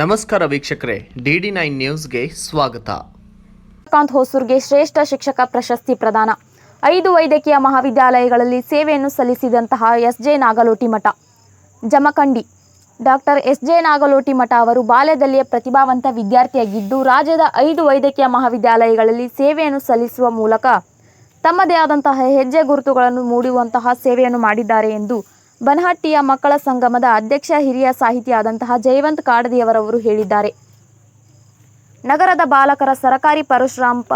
ನಮಸ್ಕಾರ ವೀಕ್ಷಕರೇ, D D nine ನ್ಯೂಸ್ಗೆ ಸ್ವಾಗತ. ಕಾಂತ್ ಹೊಸೂರ್ಗೆ ಶ್ರೇಷ್ಠ ಶಿಕ್ಷಕ ಪ್ರಶಸ್ತಿ ಪ್ರದಾನ. ಐದು ವೈದ್ಯಕೀಯ ಮಹಾವಿದ್ಯಾಲಯಗಳಲ್ಲಿ ಸೇವೆಯನ್ನು ಸಲ್ಲಿಸಿದಂತಹ S J Nagaloti Math. Jamkhandi. Doctor S J Nagaloti Math ಅವರು ಬಾಲ್ಯದಲ್ಲಿಯೇ ಪ್ರತಿಭಾವಂತ ವಿದ್ಯಾರ್ಥಿಯಾಗಿದ್ದು, ರಾಜ್ಯದ ಐದು ವೈದ್ಯಕೀಯ ಮಹಾವಿದ್ಯಾಲಯಗಳಲ್ಲಿ ಸೇವೆಯನ್ನು ಸಲ್ಲಿಸುವ ಮೂಲಕ ತಮ್ಮದೇ ಆದಂತಹ ಹೆಜ್ಜೆ ಗುರುತುಗಳನ್ನು ಮೂಡುವಂತಹ ಸೇವೆಯನ್ನು ಮಾಡಿದ್ದಾರೆ ಎಂದು ಬನಹಟ್ಟಿಯ ಮಕ್ಕಳ ಸಂಗಮದ ಅಧ್ಯಕ್ಷ ಹಿರಿಯ ಸಾಹಿತಿಯಾದಂತಹ ಜಯವಂತ್ ಕಾಡದಿಯವರವರು ಹೇಳಿದ್ದಾರೆ. ನಗರದ ಬಾಲಕರ ಸರಕಾರಿ ಪರಶುರಾಂಪ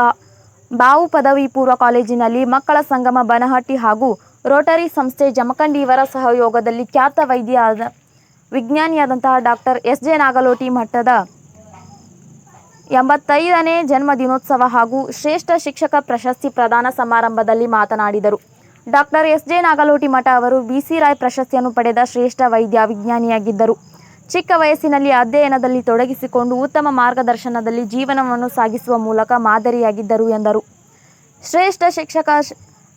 ಬಾವು ಪದವಿ ಪೂರ್ವ ಕಾಲೇಜಿನಲ್ಲಿ ಮಕ್ಕಳ ಸಂಗಮ ಬನಹಟ್ಟಿ ಹಾಗೂ ರೋಟರಿ ಸಂಸ್ಥೆ ಜಮಖಂಡಿಯವರ ಸಹಯೋಗದಲ್ಲಿ ಖ್ಯಾತ ವೈದ್ಯ ವಿಜ್ಞಾನಿಯಾದಂತಹ ಡಾಕ್ಟರ್ ಎಸ್. ಜೆ. ನಾಗಲೋಟಿ ಮಠದ ಎಂಬತ್ತೈದನೇ ಜನ್ಮ ದಿನೋತ್ಸವ ಹಾಗೂ ಶ್ರೇಷ್ಠ ಶಿಕ್ಷಕ ಪ್ರಶಸ್ತಿ ಪ್ರದಾನ ಸಮಾರಂಭದಲ್ಲಿ ಮಾತನಾಡಿದರು. Doctor S J Nagaloti Math ಅವರು ಬಿ ಸಿ ರಾಯ್ ಪ್ರಶಸ್ತಿಯನ್ನು ಪಡೆದ ಶ್ರೇಷ್ಠ ವೈದ್ಯ ವಿಜ್ಞಾನಿಯಾಗಿದ್ದರು. ಚಿಕ್ಕ ವಯಸ್ಸಿನಲ್ಲಿ ಅಧ್ಯಯನದಲ್ಲಿ ತೊಡಗಿಸಿಕೊಂಡು ಉತ್ತಮ ಮಾರ್ಗದರ್ಶನದಲ್ಲಿ ಜೀವನವನ್ನು ಸಾಗಿಸುವ ಮೂಲಕ ಮಾದರಿಯಾಗಿದ್ದರು ಎಂದರು. ಶ್ರೇಷ್ಠ ಶಿಕ್ಷಕ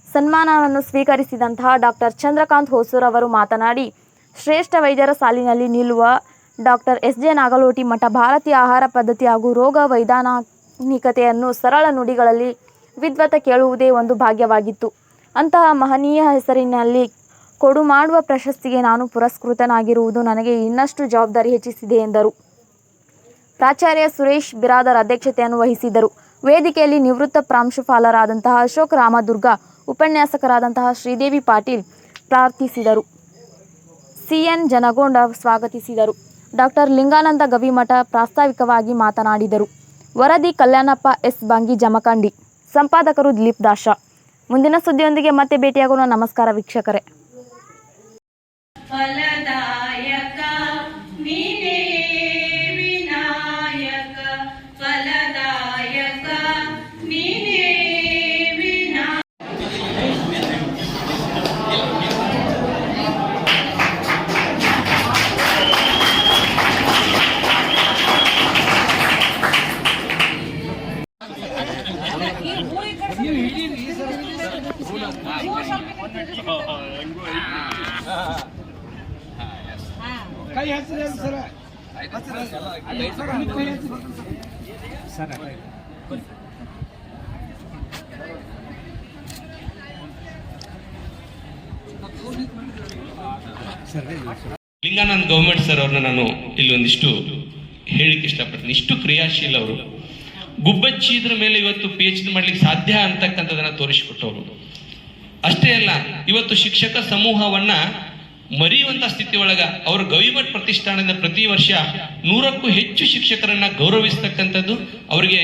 ಸನ್ಮಾನವನ್ನು ಸ್ವೀಕರಿಸಿದಂತಹ ಡಾಕ್ಟರ್ ಚಂದ್ರಕಾಂತ್ ಹೊಸೂರ್ ಅವರು ಮಾತನಾಡಿ, ಶ್ರೇಷ್ಠ ವೈದ್ಯರ ಸಾಲಿನಲ್ಲಿ ನಿಲ್ಲುವ ಡಾಕ್ಟರ್ ಎಸ್ ಜೆ ನಾಗಲೋಟಿ ಮಠ ಭಾರತೀಯ ಆಹಾರ ಪದ್ಧತಿ ಹಾಗೂ ರೋಗ ವೈಧಾನಿಕತೆಯನ್ನು ಸರಳ ನುಡಿಗಳಲ್ಲಿ ವಿದ್ವತ ಕೇಳುವುದೇ ಒಂದು ಭಾಗ್ಯವಾಗಿತ್ತು. ಅಂತಹ ಮಹನೀಯ ಹೆಸರಿನಲ್ಲಿ ಕೊಡು ಮಾಡುವ ಪ್ರಶಸ್ತಿಗೆ ನಾನು ಪುರಸ್ಕೃತನಾಗಿರುವುದು ನನಗೆ ಇನ್ನಷ್ಟು ಜವಾಬ್ದಾರಿ ಹೆಚ್ಚಿಸಿದೆ ಎಂದರು. ಪ್ರಾಚಾರ್ಯ ಸುರೇಶ್ ಬಿರಾದರ್ ಅಧ್ಯಕ್ಷತೆಯನ್ನು ವಹಿಸಿದರು ವೇದಿಕೆಯಲ್ಲಿ ನಿವೃತ್ತ ಪ್ರಾಂಶುಪಾಲರಾದಂತಹ ಅಶೋಕ್ ರಾಮದುರ್ಗ, ಉಪನ್ಯಾಸಕರಾದಂತಹ ಶ್ರೀದೇವಿ ಪಾಟೀಲ್ ಪ್ರಾರ್ಥಿಸಿದರು. ಸಿಎನ್ ಜನಗೊಂಡ ಸ್ವಾಗತಿಸಿದರು. ಡಾಕ್ಟರ್ ಲಿಂಗಾನಂದ ಗವಿಮಠ ಪ್ರಾಸ್ತಾವಿಕವಾಗಿ ಮಾತನಾಡಿದರು. ವರದಿ ಕಲ್ಯಾಣಪ್ಪ ಎಸ್. ಬಾಂಗಿ ಜಮಖಂಡಿ. ಸಂಪಾದಕರು ದಿಲೀಪ್ ದಾಶ. ಮುಂದಿನ ಸುದ್ದಿಯೊಂದಿಗೆ ಮತ್ತೆ ಭೇಟಿಯಾಗೋಣ. ನಮಸ್ಕಾರ ವೀಕ್ಷಕರೇ. ಲಿಂಗಾನಂದ್ ಗೌರ್ಮೆಂಟ್ ಸರ್ ಅವ್ರನ್ನ ನಾನು ಇಲ್ಲಿ ಒಂದಿಷ್ಟು ಹೇಳಿಕ್ಕೆ ಇಷ್ಟಪಡ್ತೀನಿ. ಇಷ್ಟು ಕ್ರಿಯಾಶೀಲ ಅವರು. ಗುಬ್ಬಚ್ಚಿದ್ರ ಮೇಲೆ ಇವತ್ತು ಪಿ ಎಚ್ ಡಿ ಮಾಡ್ಲಿಕ್ಕೆ ಸಾಧ್ಯ ಅಂತಕ್ಕಂಥದನ್ನ ತೋರಿಸಿಕೊಟ್ಟವರು. ಅಷ್ಟೇ ಅಲ್ಲ, ಇವತ್ತು ಶಿಕ್ಷಕ ಸಮೂಹವನ್ನ ಮರೆಯುವಂತ ಸ್ಥಿತಿ ಒಳಗ ಅವರು ಗವಿಮಠ ಪ್ರತಿಷ್ಠಾನದಿಂದ ಪ್ರತಿ ವರ್ಷ ನೂರಕ್ಕೂ ಹೆಚ್ಚು ಶಿಕ್ಷಕರನ್ನ ಗೌರವಿಸ್ತಕ್ಕಂಥದ್ದು ಅವರಿಗೆ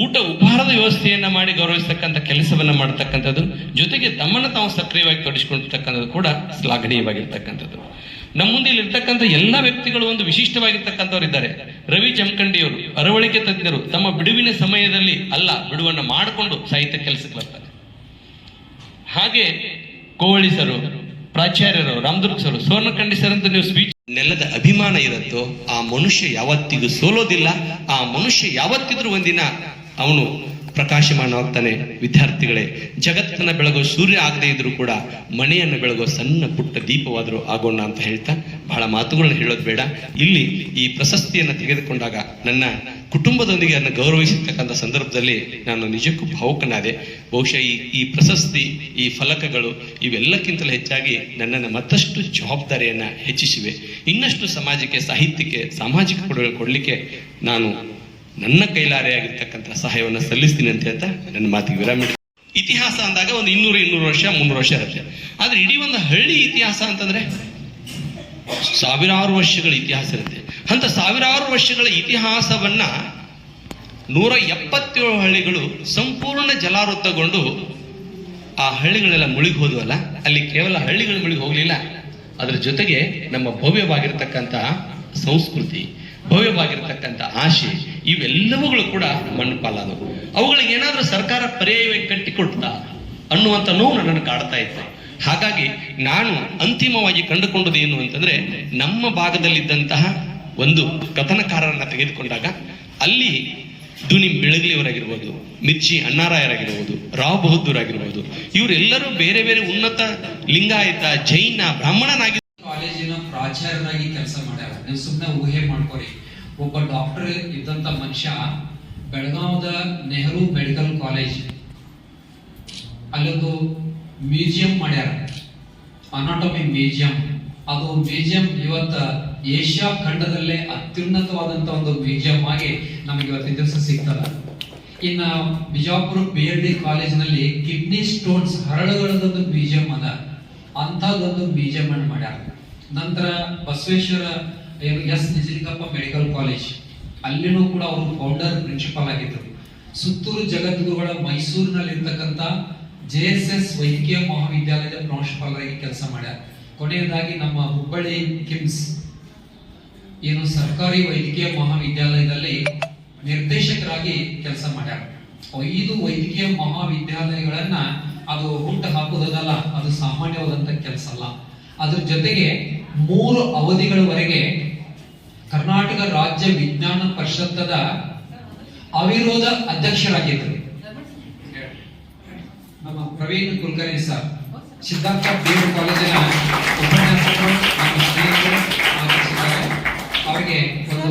ಊಟ ಉಪಹಾರದ ವ್ಯವಸ್ಥೆಯನ್ನ ಮಾಡಿ ಗೌರವಿಸ್ತಕ್ಕಂಥ ಕೆಲಸವನ್ನ ಮಾಡತಕ್ಕಂಥದ್ದು, ಜೊತೆಗೆ ತಮ್ಮನ್ನ ತಾವು ಸಕ್ರಿಯವಾಗಿ ತೊಡಗಿಸಿಕೊಂಡಿರ್ತಕ್ಕಂಥದ್ದು ಕೂಡ ಶ್ಲಾಘನೀಯವಾಗಿರ್ತಕ್ಕಂಥದ್ದು. ನಮ್ಮ ಮುಂದೆ ಇಲ್ಲಿರ್ತಕ್ಕಂಥ ಎಲ್ಲ ವ್ಯಕ್ತಿಗಳು ಒಂದು ವಿಶಿಷ್ಟವಾಗಿರ್ತಕ್ಕಂಥವ್ರು ಇದ್ದಾರೆ ರವಿ ಜಮಖಂಡಿಯವರು ಅರವಳಿಕೆ ತಜ್ಞರು, ತಮ್ಮ ಬಿಡುವಿನ ಸಮಯದಲ್ಲಿ ಅಲ್ಲ, ಬಿಡುವನ್ನ ಮಾಡಿಕೊಂಡು ಸಾಹಿತ್ಯ ಕೆಲಸಕ್ಕೆ ಬರ್ತಾರೆ. ಹಾಗೆ ಕೋವಳಿ ಸರು, ಪ್ರಾಚಾರ್ಯರು, ರಾಮದುರ್ಗ ಸರು ಸ್ವರ್ಣಖಂಡಿ ಸರ್ ಅಂತ ನೀವು ಸ್ಪೀಚ್ ನೆಲದ ಅಭಿಮಾನ ಇರುತ್ತೋ, ಆ ಮನುಷ್ಯ ಯಾವತ್ತಿಗೂ ಸೋಲೋದಿಲ್ಲ, ಆ ಮನುಷ್ಯ ಯಾವತ್ತಿದ್ರೂ ಒಂದಿನ ಅವನು ಪ್ರಕಾಶಮಾನವಾಗ್ತಾನೆ ವಿದ್ಯಾರ್ಥಿಗಳೇ, ಜಗತ್ತನ್ನ ಬೆಳಗೋ ಸೂರ್ಯ ಆಗದೆ ಇದ್ರೂ ಕೂಡ ಮನೆಯನ್ನು ಬೆಳಗೋ ಸಣ್ಣ ಪುಟ್ಟ ದೀಪವಾದರೂ ಆಗೋಣ ಅಂತ ಹೇಳ್ತಾ ಬಹಳ ಮಾತುಗಳನ್ನ ಹೇಳೋದು ಬೇಡ. ಇಲ್ಲಿ ಈ ಪ್ರಶಸ್ತಿಯನ್ನು ತೆಗೆದುಕೊಂಡಾಗ ನನ್ನ ಕುಟುಂಬದೊಂದಿಗೆ ಅದನ್ನು ಗೌರವಿಸಿರ್ತಕ್ಕಂಥ ಸಂದರ್ಭದಲ್ಲಿ ನಾನು ನಿಜಕ್ಕೂ ಭಾವುಕನಾದೆ. ಬಹುಶಃ ಈ ಈ ಪ್ರಶಸ್ತಿ, ಈ ಫಲಕಗಳು ಇವೆಲ್ಲಕ್ಕಿಂತಲೂ ಹೆಚ್ಚಾಗಿ ನನ್ನನ್ನು ಮತ್ತಷ್ಟು ಜವಾಬ್ದಾರಿಯನ್ನು ಹೆಚ್ಚಿಸಿವೆ. ಇನ್ನಷ್ಟು ಸಮಾಜಕ್ಕೆ, ಸಾಹಿತ್ಯಕ್ಕೆ, ಸಾಮಾಜಿಕ ಕೊಡುಗೆ ಕೊಡಲಿಕ್ಕೆ ನಾನು ನನ್ನ ಕೈಲಾರೆಯಾಗಿರ್ತಕ್ಕಂಥ ಸಹಾಯವನ್ನು ಸಲ್ಲಿಸ್ತೀನಿ ಅಂತ ಹೇಳ್ತಾ ನನ್ನ ಮಾತಿಗೆ ವಿರಾಮ. ಇತಿಹಾಸ ಅಂದಾಗ ಒಂದು ಇನ್ನೂರು ಇನ್ನೂರು ವರ್ಷ, ಮುನ್ನೂರು ವರ್ಷ ಇರುತ್ತೆ. ಆದರೆ ಇಡೀ ಒಂದು ಹಳ್ಳಿ ಇತಿಹಾಸ ಅಂತಂದ್ರೆ ಸಾವಿರಾರು ವರ್ಷಗಳ ಇತಿಹಾಸ ಇರುತ್ತೆ. ಅಂತ ಸಾವಿರಾರು ವರ್ಷಗಳ ಇತಿಹಾಸವನ್ನ ನೂರ ಎಪ್ಪತ್ತೇಳು ಹಳ್ಳಿಗಳು ಸಂಪೂರ್ಣ ಜಲಾವೃತಗೊಂಡು ಆ ಹಳ್ಳಿಗಳೆಲ್ಲ ಮುಳುಗಿ ಹೋದ್ವಲ್ಲ? ಅಲ್ಲಿ ಕೇವಲ ಹಳ್ಳಿಗಳು ಮುಳುಗಿ ಹೋಗಲಿಲ್ಲ. ಅದರ ಜೊತೆಗೆ ನಮ್ಮ ಭವ್ಯವಾಗಿರ್ತಕ್ಕಂಥ ಸಂಸ್ಕೃತಿ, ಭವ್ಯವಾಗಿರ್ತಕ್ಕಂಥ ಆಶೆ ಇವೆಲ್ಲವುಗಳು ಕೂಡ ಮಣ್ಣು ಅವುಗಳಿಗೆ ಏನಾದರೂ ಸರ್ಕಾರ ಪರ್ಯಾಯವಾಗಿ ಕಟ್ಟಿಕೊಡ್ತಾ ಅನ್ನುವಂಥ ನೋವು ನನ್ನನ್ನು ಕಾಡ್ತಾ ಇತ್ತು. ಹಾಗಾಗಿ ನಾನು ಅಂತಿಮವಾಗಿ ಕಂಡುಕೊಂಡದ್ದು ಏನು ಅಂತಂದ್ರೆ, ನಮ್ಮ ಭಾಗದಲ್ಲಿದ್ದಂತಹ ಒಂದು ಕಥನಕಾರರನ್ನ ತೆಗೆದುಕೊಂಡಾಗ, ಅಲ್ಲಿ ದುನಿ ಬೆಳಗ್ಲಿಯವರಾಗಿರ್ಬೋದು ಮಿರ್ಚಿ ಅಣ್ಣಾರಾಯರಾಗಿರ್ಬೋದು, ರಾವ್ ಬಹದ್ದೂರ್ ಆಗಿರ್ಬೋದು ಇವರೆಲ್ಲರೂ ಬೇರೆ ಬೇರೆ ಉನ್ನತ ಲಿಂಗಾಯತ, ಜೈನ, ಬ್ರಾಹ್ಮಣನಾಗಿ ಕಾಲೇಜಿನ ಪ್ರಾಚಾರ್ಯರಾಗಿ ಕೆಲಸ ಮಾಡ್ಯಾರ. ನೀವು ಸುಮ್ಮನೆ ಊಹೆ ಮಾಡ್ಕೊರಿ. ಒಬ್ಬ ಡಾಕ್ಟರ್ ಇದ್ದಂತ ಮನುಷ್ಯ ಬೆಳಗಾವದ ನೆಹರು ಮೆಡಿಕಲ್ ಕಾಲೇಜ್. ಅಲ್ಲೊಂದು ಮ್ಯೂಸಿಯಂ ಮಾಡ್ಯಾರ. Anatomy museum. ಅದು ಮ್ಯೂಸಿಯಂ ಇವತ್ತ ಏಷ್ಯಾ ಖಂಡದಲ್ಲೇ ಅತ್ಯುನ್ನತವಾದಂತ ಒಂದು ಮ್ಯೂಸಿಯಂ ಆಗಿ ನಮಗೆ ಇವತ್ತಿನ ದಿವಸ ಸಿಗ್ತದ. ಇನ್ನ ಬಿಜಾಪುರ ಬಿ ಎಲ್ ಡಿ ಕಾಲೇಜಿನಲ್ಲಿ ಕಿಡ್ನಿ ಸ್ಟೋನ್ಸ್ ಹರಳುಗಳದೊಂದು ಮ್ಯೂಸಿಯಂ ಅದ. ಅಂಥದ್ದೊಂದು ಮ್ಯೂಸಿಯಂ ಅನ್ನು ಮಾಡ್ಯಾರ. ನಂತರ Basaveshwara S Nijalingappa medical college. ಅಲ್ಲಿನೂ ಕೂಡ ಅವರು ಫೌಂಡರ್ ಪ್ರಿನ್ಸಿಪಲ್ ಆಗಿದ್ದರು. ಸುತ್ತೂರು ಜಗದ್ಗುರುಗಳ ಮೈಸೂರಿನಲ್ಲಿ ಇರ್ತಕ್ಕಂಥ ಜೆ ಎಸ್ ಎಸ್ ವೈದ್ಯಕೀಯ ಮಹಾವಿದ್ಯಾಲಯದ ಪ್ರಾಂಶುಪಾಲರಾಗಿ ಕೆಲಸ ಮಾಡ್ಯಾರ. ಕೊನೆಯದಾಗಿ ನಮ್ಮ ಹುಬ್ಬಳ್ಳಿ ಕಿಮ್ಸ್. ಏನು ಸರ್ಕಾರಿ ವೈದ್ಯಕೀಯ ಮಹಾವಿದ್ಯಾಲಯದಲ್ಲಿ ನಿರ್ದೇಶಕರಾಗಿ ಕೆಲಸ ಮಾಡ್ಯಾರ. ಐದು ವೈದ್ಯಕೀಯ ಮಹಾವಿದ್ಯಾಲಯಗಳನ್ನ ಅದು ಹುಟ್ಟು ಹಾಕುವುದಲ್ಲ ಅದು ಸಾಮಾನ್ಯವಾದಂತ ಕೆಲಸ ಅಲ್ಲ. ಅದ್ರ ಜೊತೆಗೆ ಮೂರು ಅವಧಿಗಳವರೆಗೆ ಕರ್ನಾಟಕ ರಾಜ್ಯ ವಿಜ್ಞಾನ ಪರಿಷತ್ತದ ಅವಿರೋಧ ಅಧ್ಯಕ್ಷರಾಗಿದ್ದರು. ನಮ್ಮ ಪ್ರವೀಣ್ ಕುಲಕರ್ಣಿ ಸರ್, ಸಿದ್ಧಾರ್ಥ ಬೇರು ಕಾಲೇಜಿನ ಉಪನ್ಯಾಸಕರು ನಮ್ಮ ಸ್ನೇಹಿತರು ಅವರಿಗೆ ಒಂದು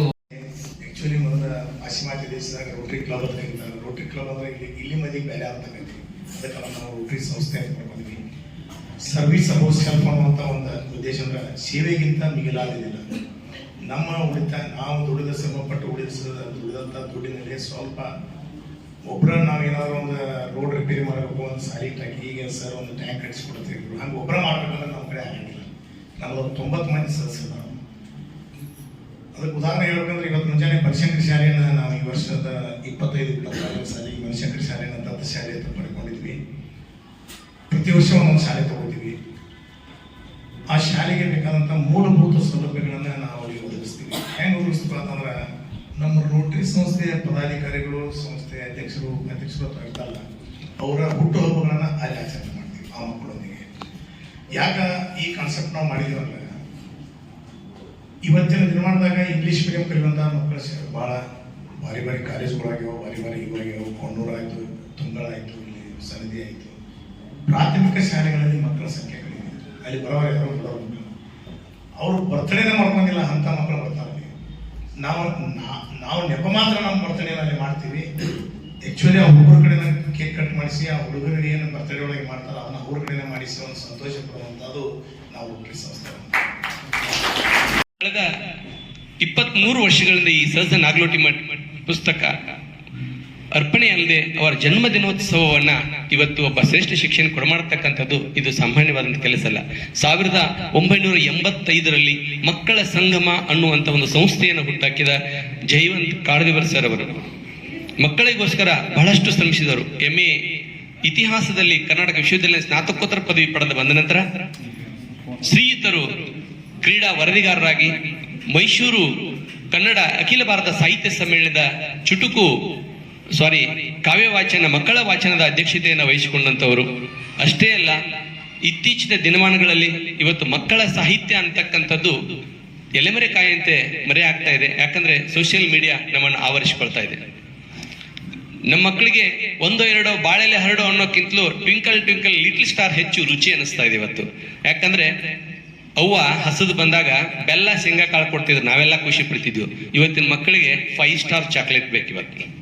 ಆಕ್ಚುಲಿ ಮೊದಲ ಪಾಶ್ಚಿಮಾತ್ಯ ದೇಶದಾಗ ರೋಟರಿ ಕ್ಲಬ್ ಅಂತ ಕರೀತಾರೆ ರೋಟರಿ ಕ್ಲಬ್ ಅಂದ್ರೆ ಇಲ್ಲಿ ಇಲ್ಲಿ ಮಂದಿಗೆ ಬೇರೆ ಆಗ್ತಕ್ಕಂಥ ಅದಕ್ಕೆ ನಾವು ರೋಟರಿ ಸಂಸ್ಥೆ ಅಂತ ಮಾಡ್ಕೊಂಡಿದ್ವಿ. ಸರ್ವಿಸ್ ಅಬೌಟ್ ಸೆಲ್ಫ್ ಅನ್ನುವಂಥ ಒಂದು ಉದ್ದೇಶ ಅಂದ್ರೆ ಸೇವೆಗಿಂತ ಮಿಗಿಲಾದಿಲ್ಲ ನಮ್ಮ ಉಳಿತ ನಾವು ದುಡಿದ ಶ್ರಮಪಟ್ಟು ಉಳಿಸಿದ ದುಡಿದಂಥ ದುಡ್ಡಿನಲ್ಲಿ ಸ್ವಲ್ಪ ಒಬ್ಬರ ನಾವು ಏನಾದ್ರು ಒಂದು ರೋಡ್ ರಿಪೇರಿ ಮಾಡಬೇಕು ಒಂದು ಸಾರಿ ಟ್ಯಾಕ್ ಈಗ ಸರ್ ಒಂದು ಟ್ಯಾಂಕ್ ಕಟ್ಸಿಕೊಡ್ತಿದ್ರು ಹಂಗೆ ಒಬ್ಬರ ಮಾಡ್ಬೇಕಂದ್ರೆ ನಮ್ಮ ಕಡೆ ಆಗಿಲ್ಲ ನಮ್ಮದು ತೊಂಬತ್ತು ಮಂದಿ ಸದಸ್ಯರು ನಾವು. ಅದಕ್ಕೆ ಉದಾಹರಣೆ ಹೇಳ್ಬೇಕಂದ್ರೆ ಇವತ್ತು ಮುಂಜಾನೆ ಬನಶಂಕರಿ ಶಾಲೆಯನ್ನ ನಾವು ಈ ವರ್ಷದ ಇಪ್ಪತ್ತೈದು ಇಪ್ಪತ್ತಾರನೇ ಸಾಲಿ ಬನಶಂಕರಿ ಶಾಲೆಯನ್ನು ದತ್ತ ಶಾಲೆ ಅಂತ ಪಡ್ಕೊಂಡಿದ್ವಿ. ಪ್ರತಿ ವರ್ಷ ಒಂದೊಂದು ಶಾಲೆ ತಗೋತೀವಿ ಆ ಶಾಲೆಗೆ ಬೇಕಾದಂಥ ಮೂಲಭೂತ ಸೌಲಭ್ಯಗಳನ್ನ ನಾವು ಅವರಿಗೆ ಒದಗಿಸ್ತೀವಿ. ಹೆಂಗೆ ಒದಗಿಸ್ತೀವಿ ಅಂತಂದ್ರೆ, ನಮ್ಮ ರೋಟರಿ ಸಂಸ್ಥೆಯ ಪದಾಧಿಕಾರಿಗಳು, ಸಂಸ್ಥೆಯ ಅಧ್ಯಕ್ಷರು ಅಧ್ಯಕ್ಷರು ಅಥವಾ ಇರ್ತಲ್ಲ ಅವರ ಹುಟ್ಟುಹಬ್ಬಗಳನ್ನ ಅಲ್ಲಿ ಆಚರಣೆ ಮಾಡ್ತೀವಿ, ಆ ಮಕ್ಕಳೊಂದಿಗೆ. ಯಾಕ ಈ ಕಾನ್ಸೆಪ್ಟ್ ನಾವು ಮಾಡಿದ್ರಲ್ಲ ಇವತ್ತಿನ ದಿನಮಾನದಾಗ ಇಂಗ್ಲಿಷ್ ಮೀಡಿಯಂ ಕಲಿಯುವಂಥ ಮಕ್ಕಳ ಬಹಳ ಭಾಳ ಭಾರಿ ಭಾರಿ ಕಾಲೇಜ್ಗಳಾಗ್ಯಾವ, ಭಾರಿ ಭಾರಿ ಇವಾಗ್ಯಾವ. ತುಂಗಳ ಆಯಿತು ಇಲ್ಲಿ ಸನದಿ ಆಯಿತು. ಪ್ರಾಥಮಿಕ ಶಾಲೆಗಳಲ್ಲಿ ಮಕ್ಕಳ ಸಂಖ್ಯೆ. ಅಲ್ಲಿ ಬರೋರು ಯಾರು ಅವರು ಬರ್ತಡೇನೇ ಮಾಡ್ಕೊಂಡಿಲ್ಲ ಅಂತ ಮಕ್ಕಳು ಬರ್ತಾರೆ. ನಾವು ನಾವು ನೆಪ ಮಾತ್ರ ನಮ್ಮ ಬರ್ತಡೇನಲ್ಲಿ ಮಾಡ್ತೀವಿ. ಆ್ಯಕ್ಚುಲಿ ಆ ಹುಡುಗರ ಕಡೆನ ಕೇಕ್ ಕಟ್ ಮಾಡಿಸಿ, ಆ ಹುಡುಗರಿಗೆ ಏನು ಬರ್ತಡೇ ಒಳಗೆ ಮಾಡ್ತಾರೆ ಅದನ್ನ ಅವ್ರ ಕಡೆನೇ ಮಾಡಿಸಿ ಒಂದು ಸಂತೋಷ ಪಡುವಂಥದ್ದು ನಾವು ಕಳೆದ ಇಪ್ಪತ್ತ್ ವರ್ಷಗಳಿಂದ ಈ ಸಹಜ ನಾಗಲೋಟಿ ಮಠ, ಪುಸ್ತಕ ಅರ್ಪಣೆ ಅಲ್ಲದೆ ಅವರ ಜನ್ಮ ದಿನೋತ್ಸವವನ್ನ ಇವತ್ತು ಒಬ್ಬ ಶ್ರೇಷ್ಠ ಶಿಕ್ಷಣ ಕೊಡಮಾಡ್ತಕ್ಕಂಥದ್ದು ಇದು ಸಾಮಾನ್ಯವಾದಂಥ ಕೆಲಸ ಅಲ್ಲ. ಸಾವಿರದ ಒಂಬೈನೂರ ಎಂಬತ್ತೈದರಲ್ಲಿ ಮಕ್ಕಳ ಸಂಗಮ ಅನ್ನುವಂಥ ಒಂದು ಸಂಸ್ಥೆಯನ್ನು ಹುಟ್ಟಾಕಿದ ಜೈವಂತ್ ಕಾಡದಿವರ್ ಸರ್ ಅವರು. ಮಕ್ಕಳಿಗೋಸ್ಕರ ಬಹಳಷ್ಟು ಶ್ರಮಿಸಿದರು. ಎಂ ಎ ಇತಿಹಾಸದಲ್ಲಿ ಕರ್ನಾಟಕ ವಿಶ್ವವಿದ್ಯಾಲಯ ಸ್ನಾತಕೋತ್ತರ ಪದವಿ ಪಡೆದು ಬಂದ ನಂತರ ಶ್ರೀಯುತರು ಕ್ರೀಡಾ ವರದಿಗಾರರಾಗಿ ಮೈಸೂರು ಕನ್ನಡ ಅಖಿಲ ಭಾರತ ಸಾಹಿತ್ಯ ಸಮ್ಮೇಳನದ ಚುಟುಕು ಸಾರಿ ಕಾವ್ಯ ವಾಚನ, ಮಕ್ಕಳ ವಾಚನದ ಅಧ್ಯಕ್ಷತೆಯನ್ನು ವಹಿಸಿಕೊಂಡಂತವರು ಅಷ್ಟೇ ಅಲ್ಲ, ಇತ್ತೀಚಿನ ದಿನಮಾನಗಳಲ್ಲಿ ಇವತ್ತು ಮಕ್ಕಳ ಸಾಹಿತ್ಯ ಅಂತಕ್ಕಂಥದ್ದು ಎಲೆಮರೆ ಕಾಯಂತೆ ಮರೆ ಆಗ್ತಾ ಇದೆ. ಯಾಕಂದ್ರೆ ಸೋಷಿಯಲ್ ಮೀಡಿಯಾ ನಮ್ಮನ್ನು ಆವರಿಸಿಕೊಳ್ತಾ ಇದೆ. ನಮ್ಮ ಮಕ್ಕಳಿಗೆ ಒಂದೋ ಎರಡೋ ಬಾಳೆಲೆ ಹರಡೋ ಅನ್ನೋಕ್ಕಿಂತಲೂ ಟ್ವಿಂಕಲ್ ಟ್ವಿಂಕಲ್ ಲಿಟಲ್ ಸ್ಟಾರ್ ಹೆಚ್ಚು ರುಚಿ ಅನಿಸ್ತಾ ಇದೆ ಇವತ್ತು. ಯಾಕಂದ್ರೆ ಅವ್ವ ಹಸದು ಬಂದಾಗ ಬೆಲ್ಲ ಶೇಂಗಾ ಕಾಳು ಕೊಡ್ತಿದ್ರು. ನಾವೆಲ್ಲ ಖುಷಿ ಪಡ್ತಿದ್ವಿ. ಇವತ್ತಿನ ಮಕ್ಕಳಿಗೆ ಫೈವ್ ಸ್ಟಾರ್ ಚಾಕ್ಲೇಟ್ ಬೇಕು ಇವತ್ತು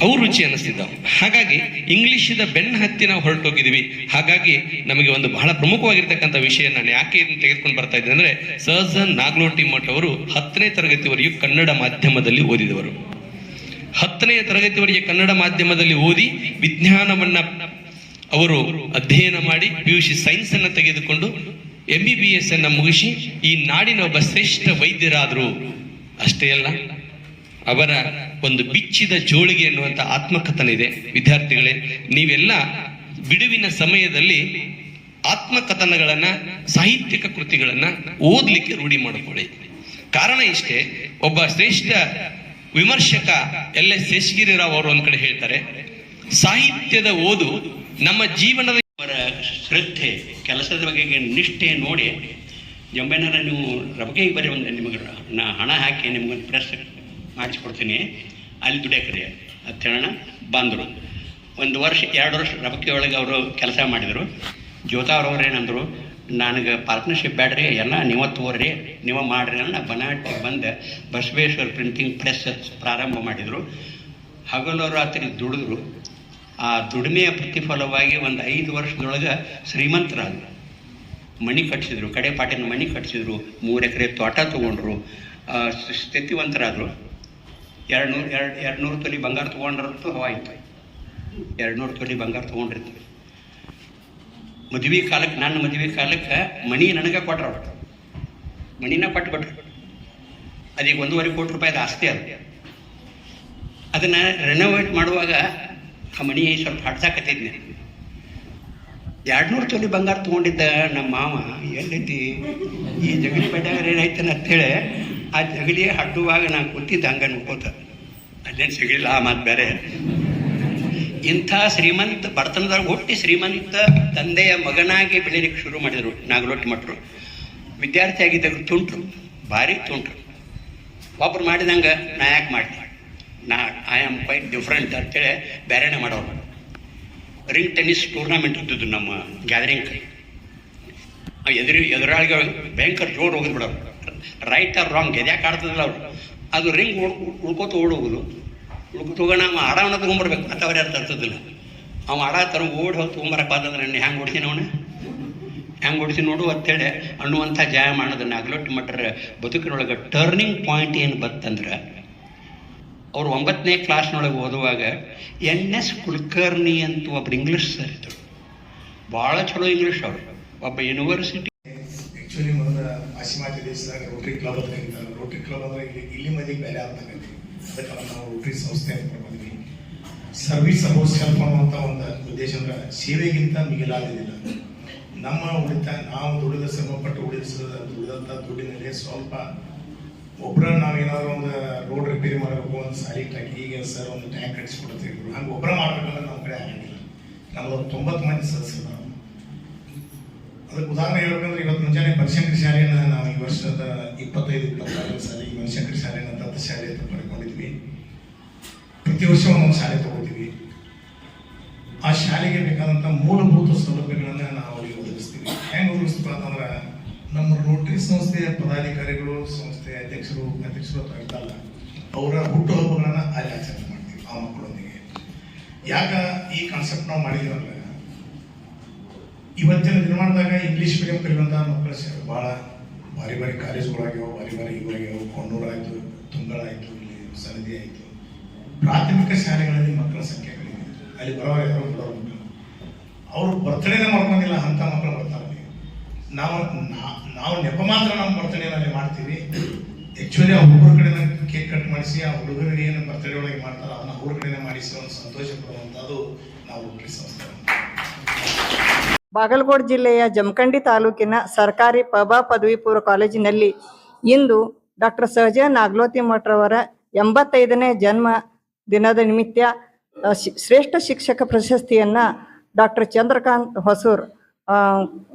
ಅವು ರುಚಿ ಅನಿಸ್ತಿದ್ದಾವೆ ಹಾಗಾಗಿ ಇಂಗ್ಲಿಷದ ಬೆನ್ನ ಹತ್ತಿ ನಾವು ಹೊರಟೋಗಿದ್ದೀವಿ. ಹಾಗಾಗಿ ನಮಗೆ ಒಂದು ಬಹಳ ಪ್ರಮುಖವಾಗಿರ್ತಕ್ಕಂಥ ವಿಷಯ ನಾನು ಯಾಕೆ ಇದನ್ನು ತೆಗೆದುಕೊಂಡು ಬರ್ತಾ ಇದ್ದೆ ಅಂದ್ರೆ ಸಹಜನ್ ನಾಗ್ಲೋಟಿ ಮಠ ಅವರು ಹತ್ತನೇ ತರಗತಿವರೆಗೂ ಕನ್ನಡ ಮಾಧ್ಯಮದಲ್ಲಿ ಓದಿದವರು. ಹತ್ತನೆಯ ತರಗತಿವರೆಗೆ ಕನ್ನಡ ಮಾಧ್ಯಮದಲ್ಲಿ ಓದಿ ವಿಜ್ಞಾನವನ್ನ ಅವರು ಅಧ್ಯಯನ ಮಾಡಿ ಪಿ ಯು ಸೈನ್ಸ್ ಅನ್ನ ತೆಗೆದುಕೊಂಡು ಎಂ ಬಿ ಬಿ ಎಸ್ ಅನ್ನ ಮುಗಿಸಿ ಈ ನಾಡಿನ ಒಬ್ಬ ಶ್ರೇಷ್ಠ ವೈದ್ಯರಾದರು. ಅಷ್ಟೇ ಅಲ್ಲ ಅವರ ಒಂದು ಬಿಚ್ಚಿದ ಜೋಳಿಗೆ ಎನ್ನುವಂತ ಆತ್ಮಕಥನ ಇದೆ ವಿದ್ಯಾರ್ಥಿಗಳೇ, ನೀವೆಲ್ಲ ಬಿಡುವಿನ ಸಮಯದಲ್ಲಿ ಆತ್ಮಕಥನಗಳನ್ನ, ಸಾಹಿತ್ಯಿಕ ಕೃತಿಗಳನ್ನ ಓದ್ಲಿಕ್ಕೆ ರೂಢಿ ಮಾಡಿಕೊಳ್ಳಿ. ಕಾರಣ ಇಷ್ಟೇ, ಒಬ್ಬ ಶ್ರೇಷ್ಠ ವಿಮರ್ಶಕ ಎಲ್ ಎಸ್ ಶೇಷಗಿರಿ ರಾವ್ ಅವರು ಒಂದ್ ಕಡೆ ಹೇಳ್ತಾರೆ, ಸಾಹಿತ್ಯದ ಓದು ನಮ್ಮ ಜೀವನದ ಶ್ರದ್ಧೆ, ಕೆಲಸದ ಬಗ್ಗೆ ನಿಷ್ಠೆ ನೋಡಿ ಜಂಬೆನರ ನೀವು ರಬಗೆ ಬರೀ ಒಂದು ನಿಮಗೆ ನಾ ಹಣ ಹಾಕಿ ನಿಮ್ಗೊಂದು ಪ್ರೆಸ್ ಮಾಡಿಸ್ಕೊಡ್ತೀನಿ. ಅಲ್ಲಿ ದುಡಿಯಕ್ರಿ. ಅಂತ ಹೇಳೋಣ ಬಂದರು. ಒಂದು ವರ್ಷ, ಎರಡು ವರ್ಷ ರಬಕ್ಕೆ ಒಳಗೆ ಅವರು ಕೆಲಸ ಮಾಡಿದರು. ಏನಂದರು, ನನಗೆ ಪಾರ್ಟ್ನರ್ಶಿಪ್ ಬೇಡ್ರಿ, ಎಲ್ಲ ನೀವ ತೋರ್ರಿ ನೀವು ಮಾಡ್ರಿ ಅಲ್ಲ ಬನಾಟಿಗೆ ಬಂದು. ಬಸವೇಶ್ವರ ಪ್ರಿಂಟಿಂಗ್ ಪ್ರೆಸ್ ಪ್ರಾರಂಭ ಮಾಡಿದರು. ಹಗಲು ರಾತ್ರಿ ದುಡಿದ್ರು. ಆ ದುಡಿಮೆಯ ಪ್ರತಿಫಲವಾಗಿ ಒಂದು ಐದು ವರ್ಷದೊಳಗೆ ಶ್ರೀಮಂತರಾದರು. ಮಣಿ ಕಟ್ಸಿದ್ರು, ಕಡೆ ಪಾಟಿನ ಮಣಿ ಕಟ್ಸಿದ್ರು. ಮೂರು ಎಕರೆ ತೋಟ ತೊಗೊಂಡ್ರು. ಸ್ಥಿತಿವಂತರಾದರು. ಎರಡು ನೂರು ಎರಡು ಎರಡು ನೂರು ತೊಲಿ ಬಂಗಾರ ತೊಗೊಂಡ್ರಂತೂ ಹವಾಯಿತು. ಎರಡು ನೂರು ತೊಲಿ ಬಂಗಾರ ತೊಗೊಂಡಿರ್ತೀವಿ ಮದುವೆ ಕಾಲಕ್ಕೆ, ನನ್ನ ಮದುವೆ ಕಾಲಕ್ಕೆ ಮಣಿ ನನಗೆ ಕೊಟ್ರ ಅವರು. ಮಣಿನ ಕೊಟ್ಬಿಟ್ರು ಅದೀಗ ಒಂದೂವರೆ ಕೋಟಿ ರೂಪಾಯಿದು ಆಸ್ತಿ ಅದು. ಅದನ್ನು ರೆನೋವೇಟ್ ಮಾಡುವಾಗ ಆ ಮಣಿ ಸ್ವಲ್ಪ ಹಡ್ಸಾಕತ್ತಿದ್ನೆ. ಎರಡು ನೂರು ತೊಲಿ ಬಂಗಾರ ತೊಗೊಂಡಿದ್ದ ನಮ್ಮ ಮಾವ ಎಲ್ಲೈತಿ ಈ ಜಗಲಿ ಬಡ್ಯಾಗ ಏನಾಯ್ತಾನ ಅಂತೇಳಿ ಆ ಜಗಲಿ ಹಡ್ಡುವಾಗ ನಾನು ಕೂತಿದ್ದೆ ಹಂಗೆ ನೋಡ್ಕೋತ ಅಲ್ಲೇನು ಸಿಗಲಿಲ್ಲ ಆ ಮಾತು ಬೇರೆ. ಇಂಥ ಶ್ರೀಮಂತ ಬಡತನದಾಗ ಹುಟ್ಟಿ ಶ್ರೀಮಂತ ತಂದೆಯ ಮಗನಾಗಿ ಬೆಳೀಲಿಕ್ಕೆ ಶುರು ಮಾಡಿದರು ನಾಗಲೋಟಿ ಮಠರು. ವಿದ್ಯಾರ್ಥಿ ಆಗಿದ್ದಾಗ ತುಂಟ್ರು, ಭಾರಿ ತುಂಟ್ರು. ಒಬ್ರು ಮಾಡಿದಂಗೆ ನಾ ಯಾಕೆ ಮಾಡಿದೆ? ನಾ ಐ ಆಮ್ ಕ್ವೈಟ್ ಡಿಫ್ರೆಂಟ್ ಅಂತೇಳಿ ಬೇರೆನೇ ಮಾಡೋರು. ರಿಂಗ್ ಟೆನ್ನಿಸ್ ಟೂರ್ನಮೆಂಟ್ ಇದ್ದದ್ದು ನಮ್ಮ ಗ್ಯಾದರಿಂಗ್ ಎದುರು ಎದುರಾಳಿಗೆ ಭಯಂಕರ ಜೋರು ಹೋಗಿದ್ ಬಿಡೋರು ರೈಟ್ ಆರ್ ರಾಂಗ್ ಎದ್ಯಾಕೆ ಆಡ್ತದಲ್ಲ ಅವರು. ಅದು ರಿಂಗ್ ಉಳ್ಕೋತ ಓಡೋಗುದು ಉಳ್ಕೋತ ಹೋಗೋಣ, ಅವ ಆಡವನ್ನ ತೊಗೊಂಡ್ಬರ್ಬೇಕು. ಅಂತ ಯಾರು ತರ್ತದಿಲ್ಲ ಅವ ಆಡ ತರ ಓಡಿ ಹೋಗಿ ತೊಗೊಂಬರಕ್ಕೆ ಬಾದಂದ್ರೆ ನನ್ನ ಹೆಂಗೆ ಓಡಿಸಿನ ಅವನ? ಹೆಂಗೆ ಓಡಿಸಿ ನೋಡು ಅಂತೇಳಿ ಅನ್ನುವಂಥ ಜಯ ಮಾಡೋದನ್ನ ಅಗ್ಲೊಟ್ಟು ಮಟ್ಟರ ಬದುಕಿನೊಳಗೆ ಟರ್ನಿಂಗ್ ಪಾಯಿಂಟ್ ಏನು ಬಂತಂದ್ರೆ, ಅವರು ಒಂಬತ್ತನೇ ಕ್ಲಾಸ್ನೊಳಗೆ ಓದುವಾಗ ಎನ್ ಎಸ್ ಕುಲಕರ್ಣಿ ಅಂತ ಒಬ್ರು ಇಂಗ್ಲೀಷ್ ಸರ್ ಇದ್ದರು ಭಾಳ ಚಲೋ ಇಂಗ್ಲೀಷ್ ಅವರು. ಒಬ್ಬ ಯೂನಿವರ್ಸಿಟಿ ಆಕ್ಚುಲಿ ಮೊದಲ ಪಾಶ್ಚಿಮಾತ್ಯ ದೇಶದಾಗ ರೋಟರಿ ಕ್ಲಬ್ ಅಂತ ಕರೀತಾರೆ ರೋಟರಿ ಕ್ಲಬ್ ಅಂದ್ರೆ ಇಲ್ಲಿ ಇಲ್ಲಿ ಮಂದಿಗೆ ಬೇರೆ ಆಗ್ತಕ್ಕಂಥ ಅದಕ್ಕೆ ನಾವು ರೋಟರಿ ಸಂಸ್ಥೆ ಅಂತ ಬಂದ್ವಿ ಸರ್ವಿಸ್ ಅಬೌಟ್ ಸೆಲ್ಫ್ ಅನ್ನುವಂಥ ಒಂದು ಉದ್ದೇಶ ಅಂದ್ರೆ ಸೇವೆಗಿಂತ ಮಿಗಿಲಾಗಿದ್ದಿಲ್ಲ ನಮ್ಮ ಉಳಿತ, ನಾವು ದುಡಿದ ಶ್ರಮಪಟ್ಟು ಉಳಿದ ದುಡಿದಂಥ ದುಡ್ಡಿನಲ್ಲಿ ಸ್ವಲ್ಪ ಒಬ್ಬರ ನಾವೇನಾದ್ರು ಒಂದು ರೋಡ್ ರಿಪೇರಿ ಮಾಡಬೇಕು ಒಂದು ಸಾಲಿ ಟ್ಯಾಕ್ ಈಗ ಸರ್ ಒಂದು ಟ್ಯಾಂಕ್ ಕಟ್ಸಿಕೊಡ್ತೀವಿ. ಹಂಗೆ ಒಬ್ಬರ ಮಾಡ್ಬೇಕಂದ್ರೆ ನಮ್ಮ ಕಡೆ ಆಗಂಗಿಲ್ಲ. ನಮ್ಮದು ತೊಂಬತ್ತು ಮಂದಿ ಸದಸ್ಯರು ಅದಕ್ಕೆ ಉದಾಹರಣೆ ಹೇಳ್ಬೇಕಂದ್ರೆ ಇವತ್ತು ಮುಂಜಾನೆ ಬನಶಂಕರಿ ಶಾಲೆಯನ್ನ ನಾವು ಈ ವರ್ಷದ ಇಪ್ಪತ್ತೈದು, ಇಪ್ಪತ್ತಾರನೇ ಸಾಲಿ ಬನಶಂಕರಿ ಶಾಲೆಯನ್ನ ದತ್ತ ಶಾಲೆ ಅಂತ ಪಡ್ಕೊಂಡಿದ್ವಿ. ಪ್ರತಿ ವರ್ಷ ಒಂದೊಂದು ಶಾಲೆ ತಗೋತೀವಿ. ಆ ಶಾಲೆಗೆ ಬೇಕಾದಂಥ ಮೂಲಭೂತ ಸೌಲಭ್ಯಗಳನ್ನ ನಾವು ಅವರಿಗೆ ಒದಗಿಸ್ತೀವಿ. ಹೆಂಗೆ ಒದಗಿಸ್ತೀವಿ ಅಂತಂದ್ರೆ ನಮ್ಮ ರೋಟರಿ ಸಂಸ್ಥೆಯ ಪದಾಧಿಕಾರಿಗಳು ಸಂಸ್ಥೆಯ ಅಧ್ಯಕ್ಷರು ಅಧ್ಯಕ್ಷರು ಅಥವಾ ಇರ್ತಲ್ಲ ಅವರ ಹುಟ್ಟುಹಬ್ಬಗಳನ್ನು ಅಲ್ಲಿ ಆಚರಣೆ ಮಾಡ್ತೀವಿ ಆ ಮಕ್ಕಳೊಂದಿಗೆ. ಯಾಕ ಈ ಕಾನ್ಸೆಪ್ಟ್ ನಾವು ಮಾಡಿದ್ರಲ್ಲ ಇವತ್ತಿನ ನಿರ್ಮಾಣದಾಗ ಇಂಗ್ಲೀಷ್ ಮೀಡಿಯಂ ಕಲಿಯುವಂಥ ಮಕ್ಕಳು ಸೇರಿ ಭಾಳ ಭಾರಿ ಭಾರಿ ಕಾಲೇಜುಗಳಾಗ್ಯಾವ ಭಾರಿ ಭಾರಿ ಇವಾಗ್ಯಾವ ಕೊಣ್ಣೂರಾಯಿತು ತುಂಗಳಾಯಿತು ಇಲ್ಲಿ ಸನದಿ ಆಯಿತು. ಪ್ರಾಥಮಿಕ ಶಾಲೆಗಳಲ್ಲಿ ಮಕ್ಕಳ ಸಂಖ್ಯೆ ಕಡಿಮೆ ಅಲ್ಲಿ ಬರೋರು ಯಾರು ಅವರು ಬರ್ತಡೇನೇ ಮಾಡ್ಕೊಂಡಿಲ್ಲ ಅಂಥ ಮಕ್ಕಳು ಬರ್ತಾರೆ. ನಾವು ನಾವು ನೆಪ ಮಾತ್ರ ನಮ್ಮ ಬರ್ತಡೇನಲ್ಲಿ ಮಾಡ್ತೀವಿ. ಆ್ಯಕ್ಚುಲಿ ಆ ಹುಡುಗರ ಕಡೆನ ಕೇಕ್ ಕಟ್ ಮಾಡಿಸಿ, ಆ ಹುಡುಗರಿಗೆ ಏನು ಬರ್ತಡೇ ಒಳಗೆ ಮಾಡ್ತಾರೆ ಅದನ್ನ ಅವ್ರ ಕಡೆನೇ ಮಾಡಿಸಿ ಒಂದು ಸಂತೋಷ ಪಡುವಂಥದ್ದು ನಾವು ಹುಡುಗಿ ಸಂಸ್ಥೆ ಬಾಗಲಕೋಟೆ ಜಿಲ್ಲೆಯ ಜಮಖಂಡಿ ತಾಲೂಕಿನ ಸರ್ಕಾರಿ ಪಬಾ ಪದವಿ ಪೂರ್ವ ಕಾಲೇಜಿನಲ್ಲಿ ಇಂದು ಡಾಕ್ಟರ್ ಸಹಜ ನಾಗ್ಲೋತಿ ಮಠರವರ ಎಂಬತ್ತೈದನೇ ಜನ್ಮ ದಿನದ ನಿಮಿತ್ತ ಶ್ರೇಷ್ಠ ಶಿಕ್ಷಕ ಪ್ರಶಸ್ತಿಯನ್ನ ಡಾಕ್ಟರ್ ಚಂದ್ರಕಾಂತ್ ಹೊಸೂರ್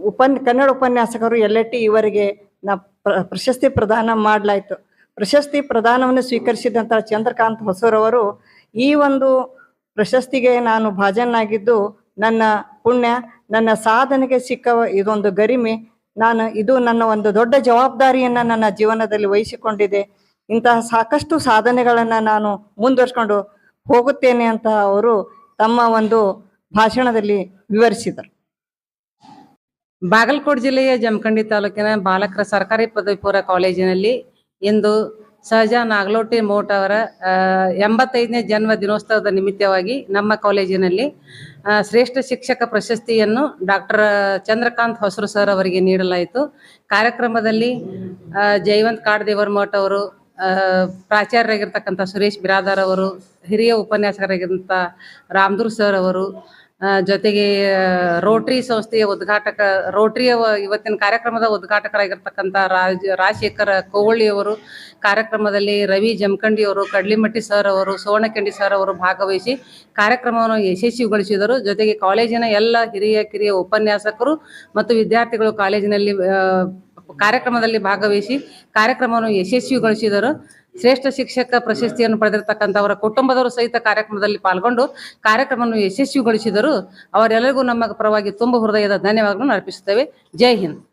ಉಪನ್, ಕನ್ನಡ ಉಪನ್ಯಾಸಕರು ಎಲ್ಲೆಟ್ಟಿ ಇವರಿಗೆ ನ, ಪ್ರ- ಪ್ರಶಸ್ತಿ ಪ್ರದಾನ ಮಾಡಲಾಯಿತು. ಪ್ರಶಸ್ತಿ ಪ್ರದಾನವನ್ನು ಸ್ವೀಕರಿಸಿದಂಥ ಚಂದ್ರಕಾಂತ್ ಹೊಸೂರವರು ಈ ಒಂದು ಪ್ರಶಸ್ತಿಗೆ ನಾನು ಭಾಜನಾಗಿದ್ದು ನನ್ನ ಪುಣ್ಯ, ನನ್ನ ಸಾಧನೆಗೆ ಸಿಕ್ಕ ಇದೊಂದು ಗರಿಮೆ. ನಾನು ಇದು ನನ್ನ ಒಂದು ದೊಡ್ಡ ಜವಾಬ್ದಾರಿಯನ್ನ ನನ್ನ ಜೀವನದಲ್ಲಿ ವಹಿಸಿಕೊಂಡಿದೆ. ಇಂತಹ ಸಾಕಷ್ಟು ಸಾಧನೆಗಳನ್ನ ನಾನು ಮುಂದುವರ್ಸ್ಕೊಂಡು ಹೋಗುತ್ತೇನೆ ಅಂತ ಅವರು ತಮ್ಮ ಒಂದು ಭಾಷಣದಲ್ಲಿ ವಿವರಿಸಿದರು. ಬಾಗಲಕೋಟೆ ಜಿಲ್ಲೆಯ ಜಮಖಂಡಿ ತಾಲೂಕಿನ ಬಾಲಕರ ಸರ್ಕಾರಿ ಪದವಿ ಪೂರ್ವ ಕಾಲೇಜಿನಲ್ಲಿ ಇಂದು ಸಹಜ ನಾಗಲೋಟಿ ಮೋಟ್ ಅವರ ಎಂಬತ್ತೈದನೇ ಜನ್ಮ ದಿನೋತ್ಸವದ ನಿಮಿತ್ತವಾಗಿ ನಮ್ಮ ಕಾಲೇಜಿನಲ್ಲಿ ಶ್ರೇಷ್ಠ ಶಿಕ್ಷಕ ಪ್ರಶಸ್ತಿಯನ್ನು ಡಾಕ್ಟರ್ ಚಂದ್ರಕಾಂತ್ ಹೊಸರು ಸರ್ ಅವರಿಗೆ ನೀಡಲಾಯಿತು. ಕಾರ್ಯಕ್ರಮದಲ್ಲಿ ಆ, ಜಯವಂತ್ ಕಾಡದೇವರ್ ಮೋಟ್ ಅವರು ಪ್ರಾಚಾರ್ಯರಾಗಿರ್ತಕ್ಕಂಥ ಸುರೇಶ್ ಬಿರಾದಾರ್ ಅವರು ಹಿರಿಯ ಉಪನ್ಯಾಸಕರಾಗಿದ್ದಂಥ ರಾಮದೂರ್ ಸರ್ ಅವರು ಜೊತೆಗೆ ರೋಟರಿ ಸಂಸ್ಥೆಯ ಉದ್ಘಾಟಕ ರೋಟರಿಯ ವ- ಇವತ್ತಿನ ಕಾರ್ಯಕ್ರಮದ ಉದ್ಘಾಟಕರಾಗಿರ್ತಕ್ಕಂಥ ರಾಜ್, ರಾಜಶೇಖರ ಕೋವಳ್ಳಿ ಅವರು ಕಾರ್ಯಕ್ರಮದಲ್ಲಿ ರವಿ ಜಮಖಂಡಿ ಅವರು, ಕಡ್ಲಿಮಟ್ಟಿ ಸರ್ ಅವರು, ಸುವರ್ಣಕೆಂಡಿ ಸರ್ ಅವರು ಭಾಗವಹಿಸಿ ಕಾರ್ಯಕ್ರಮವನ್ನು ಯಶಸ್ವಿಗೊಳಿಸಿದರು. ಜೊತೆಗೆ ಕಾಲೇಜಿನ ಎಲ್ಲ ಹಿರಿಯ, ಕಿರಿಯ ಉಪನ್ಯಾಸಕರು ಮತ್ತು ವಿದ್ಯಾರ್ಥಿಗಳು ಕಾಲೇಜಿನಲ್ಲಿ ಕಾರ್ಯಕ್ರಮದಲ್ಲಿ ಭಾಗವಹಿಸಿ ಕಾರ್ಯಕ್ರಮವನ್ನು ಯಶಸ್ವಿಗೊಳಿಸಿದರು. ಶ್ರೇಷ್ಠ ಶಿಕ್ಷಕ ಪ್ರಶಸ್ತಿಯನ್ನು ಪಡೆದಿರತಕ್ಕಂಥವರ ಕುಟುಂಬದವರು ಸಹಿತ ಕಾರ್ಯಕ್ರಮದಲ್ಲಿ ಪಾಲ್ಗೊಂಡು ಕಾರ್ಯಕ್ರಮವನ್ನು ಯಶಸ್ವಿಗೊಳಿಸಿದರು. ಅವರೆಲ್ಲರಿಗೂ ನಮ್ಮ ಪರವಾಗಿ ತುಂಬ ಹೃದಯದ ಧನ್ಯವಾದಗಳನ್ನು ಅರ್ಪಿಸುತ್ತೇವೆ. ಜೈ ಹಿಂದ್.